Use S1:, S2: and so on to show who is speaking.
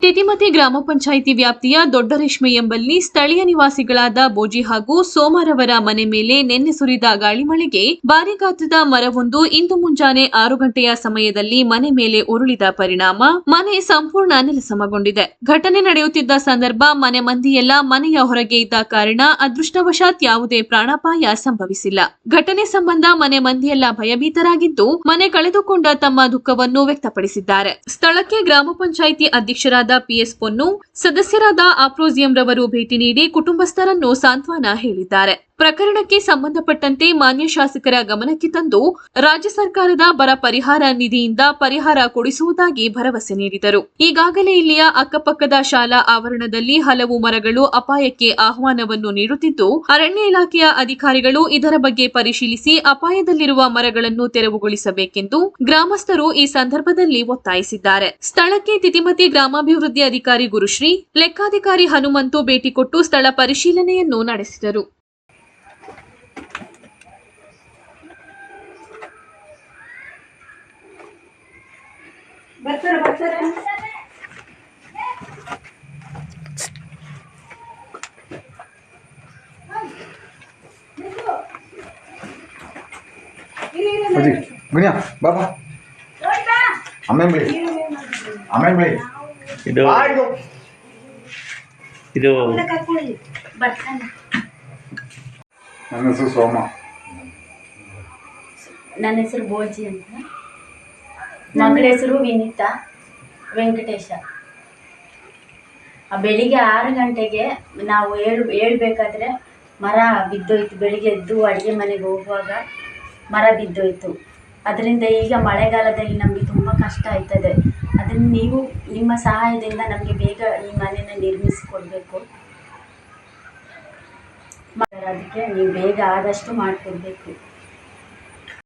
S1: ತಿತಿಮತಿ ಗ್ರಾಮ ಪಂಚಾಯಿತಿ ವ್ಯಾಪ್ತಿಯ ದೊಡ್ಡ ರೇಷ್ಮೆ ಎಂಬಲ್ಲಿ ಸ್ಥಳೀಯ ನಿವಾಸಿಗಳಾದ ಬೋಜಿ ಹಾಗೂ ಸೋಮಾರವರ ಮನೆ ಮೇಲೆ ನಿನ್ನೆ ಸುರಿದ ಗಾಳಿ ಮಳೆಗೆ ಭಾರಿ ಗಾತ್ರದ ಮರವೊಂದು ಇಂದು ಮುಂಜಾನೆ ಆರು ಗಂಟೆಯ ಸಮಯದಲ್ಲಿ ಮನೆ ಮೇಲೆ ಉರುಳಿದ ಪರಿಣಾಮ ಮನೆ ಸಂಪೂರ್ಣ ನೆಲಸಮಗೊಂಡಿದೆ. ಘಟನೆ ನಡೆಯುತ್ತಿದ್ದ ಸಂದರ್ಭ ಮನೆ ಮಂದಿಯೆಲ್ಲ ಮನೆಯ ಹೊರಗೆ ಇದ್ದ ಕಾರಣ ಅದೃಷ್ಟವಶಾತ್ ಯಾವುದೇ ಪ್ರಾಣಾಪಾಯ ಸಂಭವಿಸಿಲ್ಲ. ಘಟನೆ ಸಂಬಂಧ ಮನೆ ಮಂದಿಯೆಲ್ಲ ಭಯಭೀತರಾಗಿದ್ದು ಮನೆ ಕಳೆದುಕೊಂಡ ತಮ್ಮ ದುಃಖವನ್ನು ವ್ಯಕ್ತಪಡಿಸಿದ್ದಾರೆ. ಸ್ಥಳಕ್ಕೆ ಗ್ರಾಮ ಪಂಚಾಯಿತಿ ಅಧ್ಯಕ್ಷರಾದ ಪಿಎಸ್ ಪೊನ್ನು ಸದಸ್ಯರಾದ ಆಪ್ರೋಸಿಯಂ ರವರು ಭೇಟಿ ನೀಡಿ ಕುಟುಂಬಸ್ಥರನ್ನು ಸಾಂತ್ವನ ಹೇಳಿದ್ದಾರೆ ಪ್ರಕರಣಕ್ಕೆ ಸಂಬಂಧಪಟ್ಟಂತೆ ಮಾನ್ಯ ಶಾಸಕರ ಗಮನಕ್ಕೆ ತಂದು ರಾಜ್ಯ ಸರ್ಕಾರದ ಬರ ಪರಿಹಾರ ನಿಧಿಯಿಂದ ಪರಿಹಾರ ಕೊಡಿಸುವುದಾಗಿ ಭರವಸೆ ನೀಡಿದರು. ಈಗಾಗಲೇ ಇಲ್ಲಿಯ ಅಕ್ಕಪಕ್ಕದ ಶಾಲಾ ಆವರಣದಲ್ಲಿ ಹಲವು ಮರಗಳು ಅಪಾಯಕ್ಕೆ ಆಹ್ವಾನವನ್ನು ನೀಡುತ್ತಿದ್ದು, ಅರಣ್ಯ ಇಲಾಖೆಯ ಅಧಿಕಾರಿಗಳು ಇದರ ಬಗ್ಗೆ ಪರಿಶೀಲಿಸಿ ಅಪಾಯದಲ್ಲಿರುವ ಮರಗಳನ್ನು ತೆರವುಗೊಳಿಸಬೇಕೆಂದು ಗ್ರಾಮಸ್ಥರು ಈ ಸಂದರ್ಭದಲ್ಲಿ ಒತ್ತಾಯಿಸಿದ್ದಾರೆ. ಸ್ಥಳಕ್ಕೆ ತಿತಿಮತಿ ಗ್ರಾಮಾಭಿವೃದ್ಧಿ ಅಧಿಕಾರಿ ಗುರುಶ್ರೀ, ಲೆಕ್ಕಾಧಿಕಾರಿ ಹನುಮಂತು ಭೇಟಿ ಕೊಟ್ಟು ಸ್ಥಳ ಪರಿಶೀಲನೆಯನ್ನು ನಡೆಸಿದರು.
S2: ಬರ್ತಾರೆ ಬರ್ತಾರೆ
S3: ಅಜ್ಜಿ ಗುಣಿಯ ಬಾ ಬಾ ಆಮೇಲೆ ಬಿಡಿ ಆಮೇಲೆ ಬಿಡಿ
S4: ಇದು
S3: ಆಯ್ತು
S4: ಇದು
S2: ಬರ್ತಾನೆ
S3: ನನ್ನ ಹೆಸರು ಸೋಮ
S2: ನನ್ನ ಹೆಸರು ಬೋಜಿ ಅಂತ ಮಗಳ ಹೆಸರು ವಿನಿತಾ. ವೆಂಕಟೇಶ. ಆ ಬೆಳಿಗ್ಗೆ ಆರು ಗಂಟೆಗೆ ನಾವು ಹೇಳ ಹೇಳ್ಬೇಕಾದ್ರೆ ಮರ ಬಿದ್ದೋಯ್ತು. ಬೆಳಿಗ್ಗೆ ಎದ್ದು ಅಡುಗೆ ಮನೆಗೆ ಹೋಗುವಾಗ ಮರ ಬಿದ್ದೋಯ್ತು. ಅದರಿಂದ ಈಗ ಮಳೆಗಾಲದಲ್ಲಿ ನಮಗೆ ತುಂಬ ಕಷ್ಟ ಆಯ್ತದೆ ಅದನ್ನು ನೀವು ನಿಮ್ಮ ಸಹಾಯದಿಂದ ನಮಗೆ ಬೇಗ ಈ ಮನೆಯನ್ನು ನಿರ್ಮಿಸಿಕೊಡ್ಬೇಕು. ಅದಕ್ಕೆ ನೀವು ಬೇಗ ಆದಷ್ಟು ಮಾಡಿಕೊಡ್ಬೇಕು.